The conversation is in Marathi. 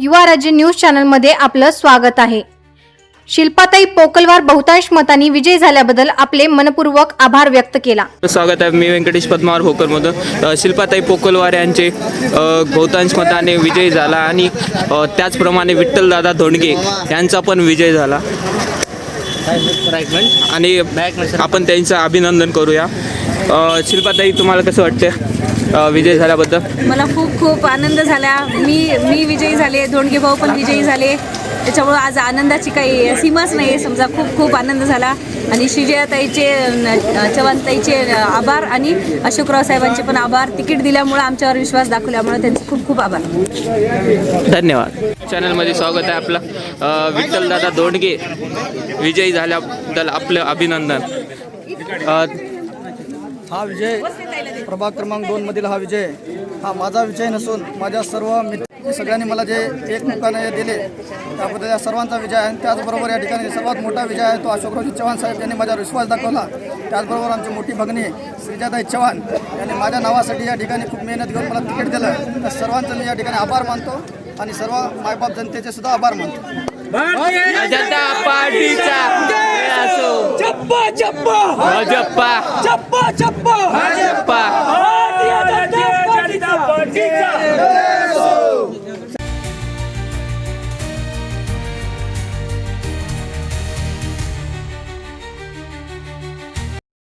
युवा राज्य न्यूज चॅनलमध्ये आपलं स्वागत आहे. शिल्पाताई पोकलवार बहुतांश मतांनी विजयी झाल्याबद्दल आपले मनपूर्वक आभार व्यक्त केला. स्वागत आहे. मी व्यंकटेश पद्मावर भोकरमधून अ, शिल्पाताई पोकलवार यांचे बहुतांश मताने विजय झाला आणि त्याचप्रमाणे विठ्ठलदादा धोंडगे यांचा पण विजय झाला. आणि आपण त्यांचं अभिनंदन करूया. शिल्पाताई तुम्हाला कसं वाटतं विजय झाल्याबद्दल? मला खूप खूप आनंद झाला. मी मी विजयी झाले. धोंडगे भाऊ पण विजयी झाले. त्याच्यामुळं आज आनंदाची काही सीमाच नाही आहे समजा खूप खूप आनंद झाला. आणि श्रीजयाताईचे चव्हाणताईचे आभार आणि अशोकराव साहेबांचे पण आभार. तिकीट दिल्यामुळं आमच्यावर विश्वास दाखवल्यामुळं त्यांचे खूप खूप आभार. धन्यवाद. चॅनलमध्ये स्वागत आहे आपलं. विठ्ठलदादा दोंडगे विजयी झाल्याबद्दल आपलं अभिनंदन. हा विजय प्रभाग क्रमांक दोन मधील हा विजय. हा माझा विजय नसून माझ्या सर्व मित्र सगळ्यांनी मला जे एकमुखाने दिले त्याबद्दल या सर्वांचा विजय आहे. आणि त्याचबरोबर या ठिकाणी सर्वात मोठा विजय आहे तो अशोकरावजी चव्हाण साहेब यांनी माझ्यावर विश्वास दाखवला. त्याचबरोबर आमची मोठी भगिनी श्रीजाताई चव्हाण यांनी माझ्या नावासाठी या ठिकाणी खूप मेहनत घेऊन मला तिकीट दिलं. त्या सर्वांचं मी या ठिकाणी आभार मानतो आणि सर्व मायबाप जनतेचे सुद्धा आभार मानतो. चप्पा चप्पा। भाजप्पा चप्पा चप्पा। भाजप्पा भारतीय जनता पार्टीचा।